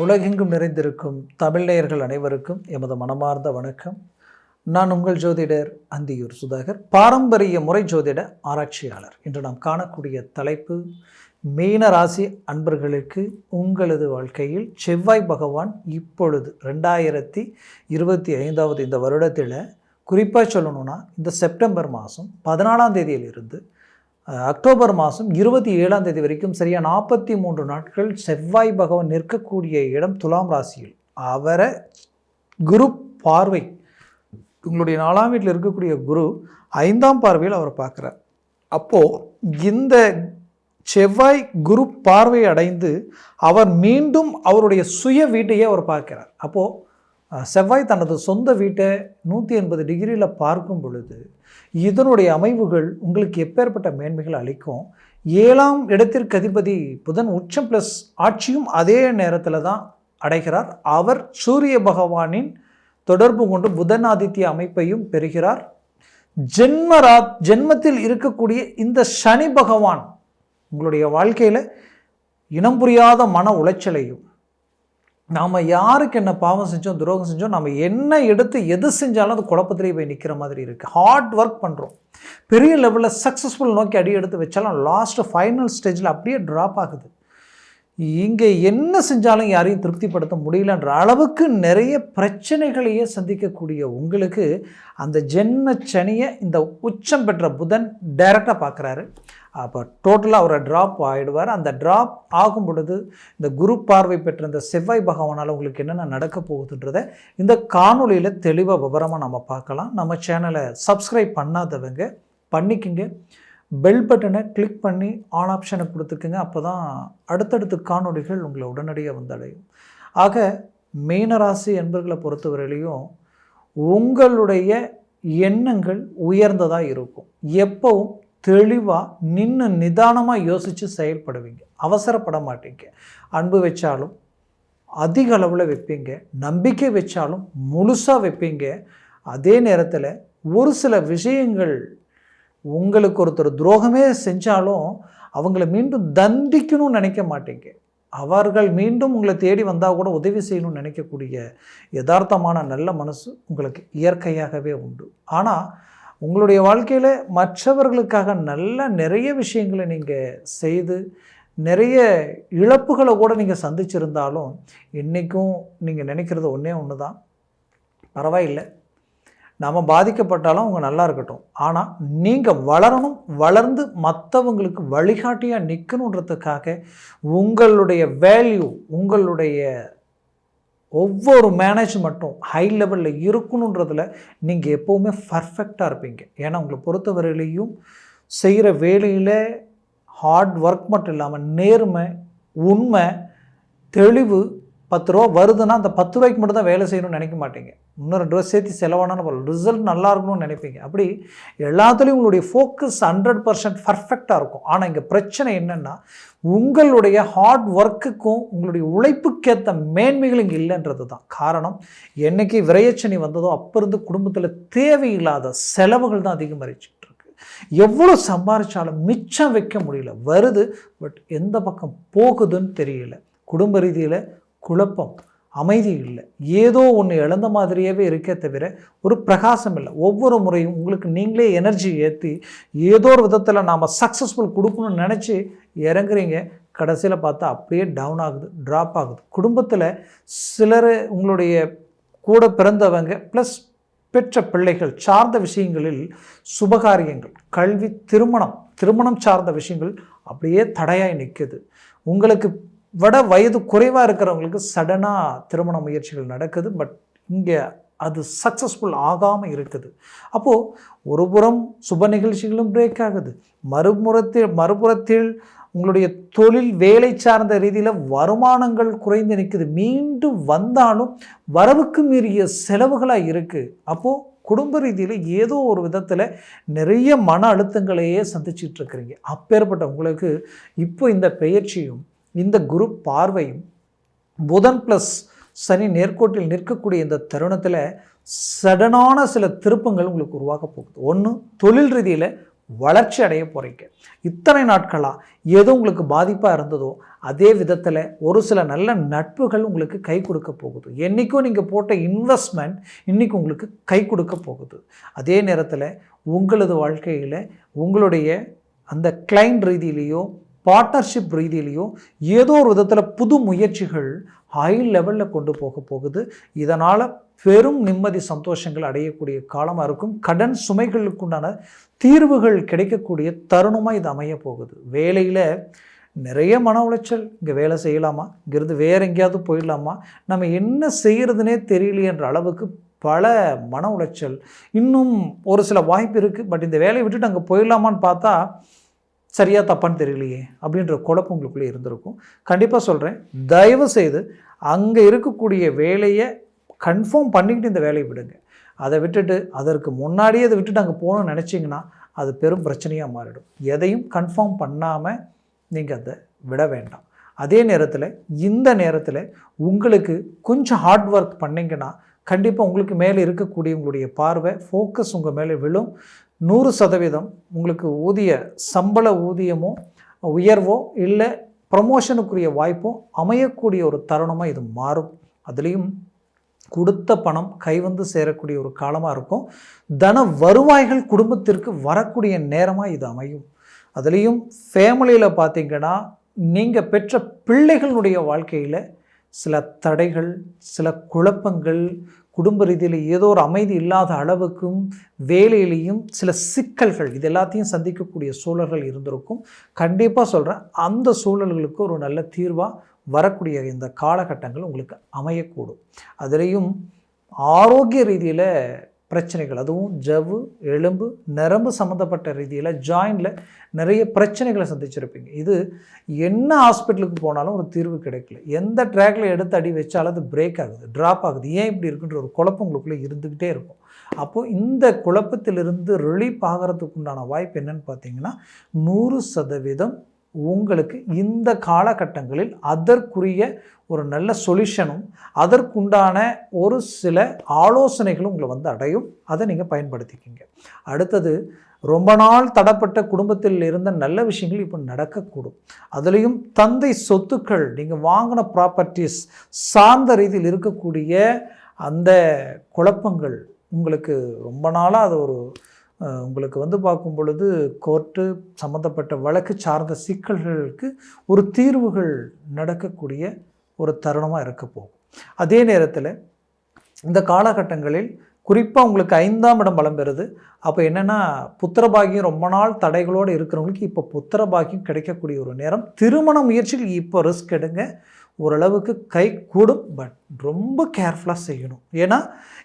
உலகெங்கும் நிறைந்திருக்கும் தமிழ்நேயர்கள் அனைவருக்கும் எமது மனமார்ந்த வணக்கம். நான் உங்கள் ஜோதிடர் அந்தியூர் சுதாகர் பாரம்பரிய முறை ஜோதிட ஆராய்ச்சியாளர். இன்று நாம் காணக்கூடிய தலைப்பு மீன ராசி அன்பர்களுக்கு உங்களது வாழ்க்கையில் செவ்வாய் பகவான் இப்பொழுது ரெண்டாயிரத்தி இருபத்தி ஐந்தாவது இந்த வருடத்தில் குறிப்பாக சொல்லணும்னா இந்த செப்டம்பர் மாதம் பதினாலாம் தேதியிலிருந்து இருந்து அக்டோபர் மாதம் இருபத்தி ஏழாம் தேதி வரைக்கும் சரியாக நாற்பத்தி மூன்று நாட்கள் செவ்வாய் பகவான் நிற்கக்கூடிய இடம் துலாம் ராசியில். அவரை குரு பார்வை உங்களுடைய நாலாம் வீட்டில் இருக்கக்கூடிய குரு ஐந்தாம் பார்வையில் அவரை பார்க்குறார். அப்போது இந்த செவ்வாய் குரு பார்வை அடைந்து அவர் மீண்டும் அவருடைய சுய வீட்டையே அவர் பார்க்கிறார். அப்போது செவ்வாய் தனது சொந்த வீட்டை நூற்றி எண்பது டிகிரியில் பார்க்கும் பொழுது இதனுடைய அமைவுகள் உங்களுக்கு எப்பேற்பட்ட மேன்மைகள் அளிக்கும்? ஏழாம் இடத்திற்கு அதிபதி புதன் உச்சம் ப்ளஸ் ஆட்சியும் அதே நேரத்தில் தான் அடைகிறார். அவர் சூரிய பகவானின் தொடர்பு கொண்டு புதன் ஆதித்ய அமைப்பையும் பெறுகிறார். ஜென்மரா ஜென்மத்தில் இருக்கக்கூடிய இந்த சனி பகவான் உங்களுடைய வாழ்க்கையில் இனம் புரியாத மன உளைச்சலையும் நாம் யாருக்கு என்ன பாவம் செஞ்சோம் துரோகம் செஞ்சோம் நம்ம என்ன எடுத்து எது செஞ்சாலும் அது குழப்பத்திலே போய் நிற்கிற மாதிரி இருக்குது ஹார்ட் ஒர்க் பண்ணுறோம் பெரிய லெவலில் சக்ஸஸ்ஃபுல் நோக்கி அடி எடுத்து வச்சாலும் லாஸ்ட் ஃபைனல் ஸ்டேஜில் அப்படியே ட்ராப் ஆகுது. இங்கே என்ன செஞ்சாலும் யாரையும் திருப்திப்படுத்த முடியலன்ற அளவுக்கு நிறைய பிரச்சனைகளையே சந்திக்கக்கூடிய உங்களுக்கு அந்த ஜென்ம சனியை இந்த உச்சம் பெற்ற புதன் டைரெக்டாக பார்க்குறாரு அப்போ டோட்டலாக அவரை ட்ராப் ஆகிடுவார் அந்த ட்ராப் ஆகும் பொழுது இந்த குரு பார்வை பெற்ற இந்த செவ்வாய் பகவானால் உங்களுக்கு என்னென்ன நடக்க போகுதுன்றதை இந்த காணொலியில் தெளிவாக விவரமாக நம்ம பார்க்கலாம். நம்ம சேனலை சப்ஸ்கிரைப் பண்ணாதவங்க பண்ணிக்கிங்க. பெல் பட்டனை கிளிக் பண்ணி ஆன் ஆப்ஷனை கொடுத்துக்குங்க. அப்போ தான் அடுத்தடுத்த காணொளிகள் உங்களை உடனடியாக வந்தடையும். ஆக மீனராசி என்பர்களை பொறுத்தவரையிலையும் உங்களுடைய எண்ணங்கள் உயர்ந்ததாக இருக்கும். எப்பவும் தெளிவாக நின்று நிதானமாக யோசித்து செயல்படுவீங்க. அவசரப்பட மாட்டீங்க. அன்பு வச்சாலும் அதிக அளவில் வைப்பீங்க. நம்பிக்கை வச்சாலும் முழுசாக வைப்பீங்க. அதே நேரத்தில் ஒரு சில விஷயங்கள் உங்களுக்கு ஒருத்தர் துரோகமே செஞ்சாலும் அவங்கள மீண்டும் தண்டிக்கணும்னு நினைக்க மாட்டீங்க. அவர்கள் மீண்டும் உங்களை தேடி வந்தால் கூட உதவி செய்யணும்னு நினைக்கக்கூடிய யதார்த்தமான நல்ல மனசு உங்களுக்கு இயற்கையாகவே உண்டு. ஆனால் உங்களுடைய வாழ்க்கையில் மற்றவர்களுக்காக நல்ல நிறைய விஷயங்களை நீங்கள் செய்து நிறைய இழப்புகளை கூட நீங்கள் சந்திச்சிருந்தாலும் இன்றைக்கும் நீங்கள் நினைக்கிறது ஒன்றே ஒன்று தான் பரவாயில்லை. நாம் பாதிக்கப்பட்டாலும் அவங்க நல்லா இருக்கட்டும். ஆனால் நீங்கள் வளரணும் வளர்ந்து மற்றவங்களுக்கு வழிகாட்டியாக நிற்கணுன்றதுக்காக உங்களுடைய வேல்யூ உங்களுடைய ஒவ்வொரு மேனேஜ்மெண்ட்டும் ஹை லெவலில் இருக்கணுன்றதில் நீங்கள் எப்போவுமே பர்ஃபெக்டாக இருப்பீங்க. ஏன்னா உங்களை பொறுத்தவரையிலையும் செய்கிற வேலையில் ஹார்ட் ஒர்க் மட்டும் இல்லாமல் நேர்மை உண்மை தெளிவு பத்து ரூபா வருதுன்னா அந்த பத்து ரூபாய்க்கு மட்டும் தான் வேலை செய்யணும்னு நினைக்க மாட்டீங்க. இன்னும் ரெண்டு ரூபா சேர்த்து செலவானாலும் போகலாம் ரிசல்ட் நல்லா இருக்கணும்னு நினைப்பீங்க. அப்படி எல்லாத்துலேயும் உங்களுடைய ஃபோக்கஸ் ஹண்ட்ரட் பர்சன்ட் பர்ஃபெக்டாக இருக்கும். ஆனால் இங்கே பிரச்சனை என்னென்னா உங்களுடைய ஹார்ட் ஒர்க்குக்கும் உங்களுடைய உழைப்புக்கேற்ற மேன்மைகள் இங்கே இல்லைன்றது தான் காரணம் என்னைக்கு விரையச்சனி வந்ததோ அப்போ இருந்து குடும்பத்தில் தேவையில்லாத செலவுகள் தான் அதிகமாகிடுச்சு எவ்வளோ சம்பாதிச்சாலும் மிச்சம் வைக்க முடியல. வருது பட் எந்த பக்கம் போகுதுன்னு தெரியல. குடும்ப ரீதியில் குழப்பம் அமைதி இல்லை. ஏதோ ஒன்று இழந்த மாதிரியாவே இருக்கே தவிர ஒரு பிரகாசம் இல்லை. ஒவ்வொரு முறையும் உங்களுக்கு நீங்களே எனர்ஜி ஏற்றி ஏதோ ஒரு விதத்தில் நாம் சக்ஸஸ்ஃபுல் கொடுக்கணும்னு நினச்சி இறங்குறீங்க. கடைசியில் பார்த்தா அப்படியே டவுன் ஆகுது ட்ராப் ஆகுது. குடும்பத்தில் சிலர் உங்களுடைய கூட பிறந்தவங்க ப்ளஸ் பெற்ற பிள்ளைகள் சார்ந்த விஷயங்களில் சுபகாரியங்கள் கல்வி திருமணம் திருமணம் சார்ந்த விஷயங்கள் அப்படியே தடையாய் நிற்குது உங்களுக்கு விட வயது குறைவாக இருக்கிறவங்களுக்கு சடனாக திருமண முயற்சிகள் நடக்குது பட் இங்கே அது சக்ஸஸ்ஃபுல் ஆகாமல் இருக்குது. அப்போது ஒரு புறம் சுப நிகழ்ச்சிகளும் பிரேக் ஆகுது. மறுபுறத்தில் மறுபுறத்தில் உங்களுடைய தொழில் வேலை சார்ந்த ரீதியில் வருமானங்கள் குறைந்து நிற்குது மீண்டும் வந்தாலும் வரவுக்கு மீறிய செலவுகளாக இருக்குது அப்போது குடும்ப ரீதியில் ஏதோ ஒரு விதத்தில் நிறைய மன அழுத்தங்களையே சந்திச்சிட்ருக்கிறீங்க அப்பேற்பட்ட உங்களுக்கு இப்போ இந்த பெயர்ச்சியும் இந்த குரு பார்வையும் புதன் ப்ளஸ் சனி நேர்கோட்டில் நிற்கக்கூடிய இந்த தருணத்தில் சடனான சில திருப்பங்கள் உங்களுக்கு உருவாக போகுது. ஒன்று தொழில் ரீதியில் வளர்ச்சி அடைய போகிறீங்க இத்தனை நாட்களாக எது உங்களுக்கு பாதிப்பாக இருந்ததோ அதே விதத்தில் ஒரு சில நல்ல நட்புகள் உங்களுக்கு கை கொடுக்க போகுது. என்றைக்கும் நீங்கள் போட்ட இன்வெஸ்ட்மெண்ட் இன்றைக்கி உங்களுக்கு கை கொடுக்க போகுது. அதே நேரத்தில் உங்களது வாழ்க்கையில் உங்களுடைய அந்த கிளைண்ட் ரீதியிலேயோ பார்ட்னர்ஷிப் ரீதியிலையும் ஏதோ ஒரு விதத்தில் புது முயற்சிகள் ஹை லெவலில் கொண்டு போக போகுது. இதனால் பெரும் நிம்மதி சந்தோஷங்கள் அடையக்கூடிய காலமாக இருக்கும். கடன் சுமைகளுக்குண்டான தீர்வுகள் கிடைக்கக்கூடிய தருணமாக இது அமைய போகுது. வேலையில் நிறைய மன உளைச்சல் இங்கே வேலை செய்யலாமா? இங்கேருந்து வேறு எங்கேயாவது போயிடலாமா? நம்ம என்ன செய்கிறதுனே தெரியலையன்ற அளவுக்கு பல மன உளைச்சல். இன்னும் ஒரு சில வாய்ப்பு இருக்குது பட் இந்த வேலையை விட்டுட்டு அங்கே போயிடலாமான்னு பார்த்தா சரியாக தப்பான்னு தெரியலையே அப்படின்ற குழப்பம் உங்களுக்குள்ளே இருந்திருக்கும். கண்டிப்பாக சொல்கிறேன் தயவு செய்து அங்கே இருக்கக்கூடிய வேலையை கன்ஃபார்ம் பண்ணிக்கிட்டு இந்த வேலையை விடுங்க. அதை விட்டுட்டு அதற்கு முன்னாடியே அதை விட்டுட்டு அங்கே போகணும்னு நினச்சிங்கன்னா அது பெரும் பிரச்சனையாக மாறிடும். எதையும் கன்ஃபார்ம் பண்ணாமல் நீங்கள் அதை விட வேண்டாம். அதே நேரத்தில் இந்த நேரத்தில் உங்களுக்கு கொஞ்சம் ஹார்ட் ஒர்க் பண்ணிங்கன்னா கண்டிப்பாக உங்களுக்கு மேலே இருக்கக்கூடிய உங்களுடைய பார்வை ஃபோக்கஸ் உங்கள் மேலே விழும். நூறு சதவீதம் உங்களுக்கு ஊதிய சம்பள ஊதியமோ உயர்வோ இல்லை ப்ரமோஷனுக்குரிய வாய்ப்போ அமையக்கூடிய ஒரு தருணமாக இது மாறும். அதுலேயும் கொடுத்த பணம் கைவந்து சேரக்கூடிய ஒரு காலமாக இருக்கும். தன வருவாய்கள் குடும்பத்திற்கு வரக்கூடிய நேரமாக இது அமையும். அதுலேயும் ஃபேமிலியில் பார்த்தீங்கன்னா நீங்கள் பெற்ற பிள்ளைகளுடைய வாழ்க்கையில் சில தடைகள் சில குழப்பங்கள் குடும்ப ரீதியில் ஏதோ ஒரு அமைதி இல்லாத அளவுக்கும் வேலையிலையும் சில சிக்கல்கள் இது எல்லாத்தையும் சந்திக்கக்கூடிய சூழல்கள் இருந்திருக்கும். கண்டிப்பாக சொல்கிறேன் அந்த சூழல்களுக்கு ஒரு நல்ல தீர்வாக வரக்கூடிய இந்த காலகட்டங்கள் உங்களுக்கு அமையக்கூடும். அதுலேயும் ஆரோக்கிய ரீதியில் பிரச்சனைகள். அதுவும் ஜவ்வு எலும்பு நரம்பு சம்மந்தப்பட்ட ரீதியில் ஜாயிண்டில் நிறைய பிரச்சனைகளை சந்திச்சிருப்பீங்க. இது என்ன ஹாஸ்பிட்டலுக்கு போனாலும் ஒரு தீர்வு கிடைக்கல. எந்த ட்ராக்ல எடுத்து அடி வச்சாலும் அது பிரேக் ஆகுது ட்ராப் ஆகுது. ஏன் இப்படி இருக்குன்ற ஒரு குழப்பம் உங்களுக்குள்ளே இருந்துக்கிட்டே இருக்கும். அப்போது இந்த குழப்பத்திலிருந்து ரிலீஃப் ஆகிறதுக்கு உண்டான வாய்ப்பு என்னன்னு பார்த்தீங்கன்னா நூறு சதவீதம் உங்களுக்கு இந்த காலகட்டங்களில் அதற்குரிய ஒரு நல்ல சொல்யூஷனும் அதற்குண்டான ஒரு சில ஆலோசனைகளும் உங்களை வந்து அடையும். அதை நீங்கள் பயன்படுத்திக்கிங்க. அடுத்தது ரொம்ப நாள் தடப்பட்ட குடும்பத்தில் இருந்த நல்ல விஷயங்கள் இப்போ நடக்கக்கூடும். அதுலேயும் தந்தை சொத்துக்கள் நீங்கள் வாங்கின ப்ராப்பர்ட்டிஸ் சார்ந்த ரீதியில் இருக்கக்கூடிய அந்த குழப்பங்கள் உங்களுக்கு ரொம்ப நாளாக அது ஒரு உங்களுக்கு வந்து பார்க்கும் பொழுது கோர்ட்டு சம்மந்தப்பட்ட வழக்கு சார்ந்த சிக்கல்களுக்கு ஒரு தீர்வுகள் நடக்கக்கூடிய ஒரு தருணமாக இருக்க போகும். அதே நேரத்தில் இந்த காலகட்டங்களில் குறிப்பாக உங்களுக்கு ஐந்தாம் இடம் பலம் பெறுது. அப்போ என்னென்னா புத்திரபாகியம் ரொம்ப நாள் தடைகளோடு இருக்கிறவங்களுக்கு இப்போ புத்திரபாகியம் கிடைக்கக்கூடிய ஒரு நேரம். திருமண முயற்சியில் இப்போ ரிஸ்க் எடுங்க. ஓரளவுக்கு கை கூடும் பட் ரொம்ப கேர்ஃபுல்லாக செய்யணும். ஏன்னா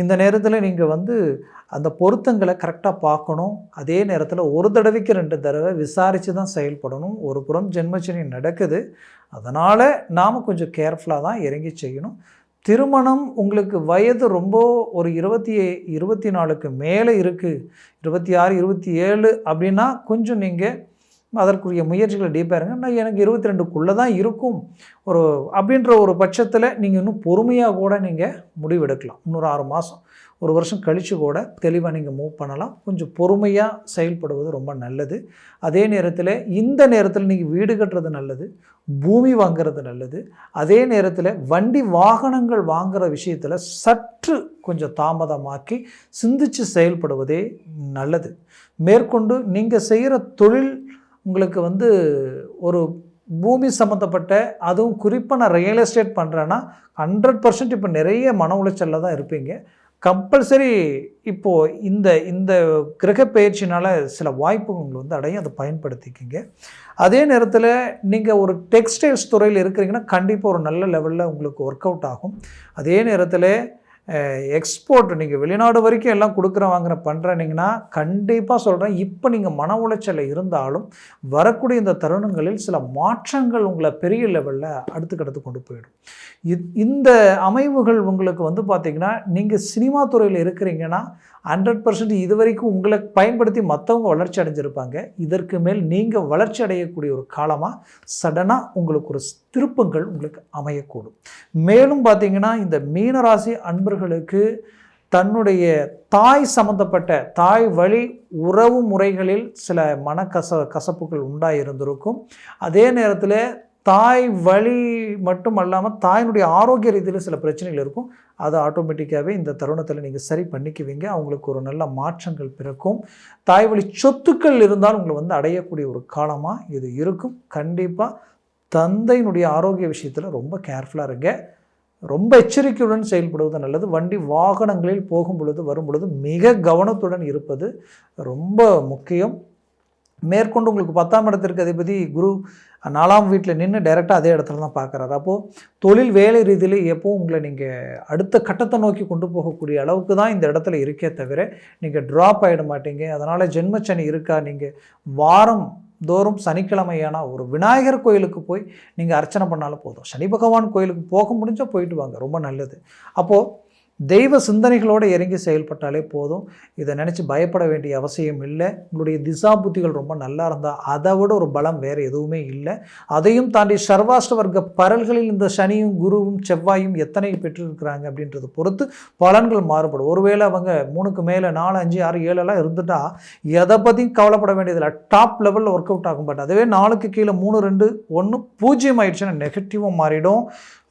இந்த நேரத்தில் நீங்கள் வந்து அந்த பொருத்தங்களை கரெக்டாக பார்க்கணும். அதே நேரத்தில் ஒரு தடவைக்கு ரெண்டு தடவை விசாரித்து தான் செயல்படணும். ஒரு புறம் ஜென்மச்சனி நடக்குது. அதனால் நாம் கொஞ்சம் கேர்ஃபுல்லாக தான் இறங்கி செய்யணும். திருமணம் உங்களுக்கு வயது ரொம்ப ஒரு இருபத்தி இருபத்தி நாலுக்கு மேலே இருக்குது இருபத்தி ஆறு இருபத்தி ஏழு அப்படின்னா கொஞ்சம் நீங்கள் அதற்குரிய முயற்சிகளை டீப்பாக நான் எனக்கு இருபத்தி ரெண்டுக்குள்ளே தான் இருக்கும். ஒரு அப்படின்ற ஒரு பட்சத்தில் நீங்கள் இன்னும் பொறுமையாக கூட நீங்கள் முடிவெடுக்கலாம். இன்னொரு ஆறு மாதம் ஒரு வருஷம் கழித்து கூட தெளிவாக நீங்கள் மூவ் பண்ணலாம். கொஞ்சம் பொறுமையாக செயல்படுவது ரொம்ப நல்லது. அதே நேரத்தில் இந்த நேரத்தில் நீங்கள் வீடு கட்டுறது நல்லது பூமி வாங்கிறது நல்லது. அதே நேரத்தில் வண்டி வாகனங்கள் வாங்குகிற விஷயத்தில் சற்று கொஞ்சம் தாமதமாக்கி சிந்தித்து செயல்படுவதே நல்லது. மேற்கொண்டு நீங்கள் செய்கிற தொழில் உங்களுக்கு வந்து ஒரு பூமி சம்மந்தப்பட்ட அதுவும் குறிப்பாக நான் ரியல் எஸ்டேட் பண்ணுறேன்னா ஹண்ட்ரட் பர்சன்ட் இப்போ நிறைய மன உளைச்சலில் தான் இருப்பீங்க. கம்பல்சரி இப்போது இந்த இந்த கிரக பயிற்சினால் சில வாய்ப்புகள் உங்களை வந்து அடையும். அதை பயன்படுத்திக்கிங்க. அதே நேரத்தில் நீங்கள் ஒரு டெக்ஸ்டைல்ஸ் துறையில் இருக்கிறீங்கன்னா கண்டிப்பாக ஒரு நல்ல லெவலில் உங்களுக்கு ஒர்க் அவுட் ஆகும். அதே நேரத்தில் எக்ஸ்போர்ட் நீங்கள் வெளிநாடு வரைக்கும் எல்லாம் கொடுக்குற வாங்குற பண்ணுறீங்கன்னா கண்டிப்பாக சொல்கிறேன் இப்போ நீங்கள் மன உளைச்சலில் இருந்தாலும் வரக்கூடிய இந்த தருணங்களில் சில மாற்றங்கள் உங்களை பெரிய லெவலில் அடுத்துக்கடுத்து கொண்டு போயிடும். இந்த அமைவுகள் உங்களுக்கு வந்து பார்த்திங்கன்னா நீங்கள் சினிமா துறையில் இருக்கிறீங்கன்னா ஹண்ட்ரட் பர்சன்ட் இது வரைக்கும் உங்களை பயன்படுத்தி மற்றவங்க வளர்ச்சி அடைஞ்சிருப்பாங்க. இதற்கு மேல் நீங்கள் வளர்ச்சி அடையக்கூடிய ஒரு காலமாக சடனாக உங்களுக்கு ஒரு திருப்பங்கள் உங்களுக்கு அமையக்கூடும். மேலும் பார்த்திங்கன்னா இந்த மீனராசி அன்பர்களுக்கு தன்னுடைய தாய் சம்பந்தப்பட்ட தாய் வழி உறவு முறைகளில் சில மனக்கச கசப்புகள் உண்டாயிருந்திருக்கும். அதே நேரத்தில் தாய் வழி மட்டும் அல்லாமல் தாயினுடைய ஆரோக்கிய ரீதியில் சில பிரச்சனைகள் இருக்கும். அதை ஆட்டோமேட்டிக்காகவே இந்த தருணத்தில் நீங்கள் சரி பண்ணிக்குவீங்க. அவங்களுக்கு ஒரு நல்ல மாற்றங்கள் பிறக்கும். தாய் வழி சொத்துக்கள் இருந்தால் உங்களை வந்து அடையக்கூடிய ஒரு காலமாக இது இருக்கும். கண்டிப்பாக தந்தையினுடைய ஆரோக்கிய விஷயத்தில் ரொம்ப கேர்ஃபுல்லாக இருங்க. ரொம்ப எச்சரிக்கையுடன் செயல்படுவது நல்லது. வண்டி வாகனங்களில் போகும் பொழுது வரும் பொழுது மிக கவனத்துடன் இருப்பது ரொம்ப முக்கியம். மேற்கொண்டு உங்களுக்கு பத்தாம் இடத்திற்கு அதிபதி குரு நாலாம் வீட்டில் நின்று டைரெக்டாக அதே இடத்துல தான் பார்க்குறாரு அப்போது தொழில் வேலை ரீதியில் எப்போவும் உங்களை நீங்கள் அடுத்த கட்டத்தை நோக்கி கொண்டு போகக்கூடிய அளவுக்கு தான் இந்த இடத்துல இருக்கே தவிர நீங்கள் ட்ராப் ஆகிட மாட்டீங்க. அதனால் ஜென்மச்சனி இருக்கா? நீங்கள் வாரம் தோறும் சனிக்கிழமையான ஒரு விநாயகர் கோயிலுக்கு போய் நீங்கள் அர்ச்சனை பண்ணாலும் போதும். சனி பகவான் கோயிலுக்கு போக முடிஞ்சால் போயிட்டு வாங்க. ரொம்ப நல்லது. அப்போது தெய்வ சிந்தனைகளோடு இறங்கி செயல்பட்டாலே போதும். இதை நினச்சி பயப்பட வேண்டிய அவசியம் இல்லை. உங்களுடைய திசா புத்திகள் ரொம்ப நல்லா இருந்தால் அதை விட ஒரு பலம் வேறு எதுவுமே இல்லை. அதையும் தாண்டி சர்வாஷ்ட வர்க்க பரல்களில் இந்த சனியும் குருவும் செவ்வாயும் எத்தனை பெற்றிருக்கிறாங்க அப்படின்றத பொறுத்து பலன்கள் மாறுபடும். ஒருவேளை அவங்க மூணுக்கு மேலே நாலு அஞ்சு ஆறு ஏழெல்லாம் இருந்துட்டா எதை பற்றியும் கவலைப்பட வேண்டியதில்லை. டாப் லெவலில் ஒர்க் அவுட் ஆகும். பட் அதுவே நாலுக்கு கீழே மூணு ரெண்டு ஒன்று பூஜ்ஜியம் ஆயிடுச்சுன்னா நெகட்டிவாக மாறிடும்.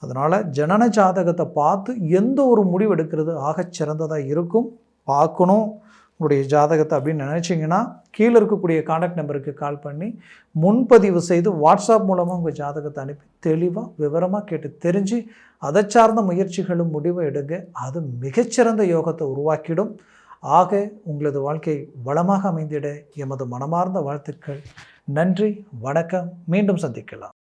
அதனால் ஜனன ஜாதகத்தை பார்த்து எந்த ஒரு முடிவு எடுக்கிறது ஆக சிறந்ததாக இருக்கும். பார்க்கணும். உங்களுடைய ஜாதகத்தை அப்படின்னு நினச்சிங்கன்னா கீழே இருக்கக்கூடிய காண்டாக்ட் நம்பருக்கு கால் பண்ணி முன்பதிவு செய்து வாட்ஸ்அப் மூலமாக உங்கள் ஜாதகத்தை அனுப்பி தெளிவாக விவரமாக கேட்டு தெரிஞ்சு அதை சார்ந்த முயற்சிகளும் முடிவு எடுங்க. அது மிகச்சிறந்த யோகத்தை உருவாக்கிடும். ஆக உங்களது வாழ்க்கை வளமாக அமைந்திட எமது மனமார்ந்த வாழ்த்துக்கள். நன்றி வணக்கம். மீண்டும் சந்திக்கலாம்.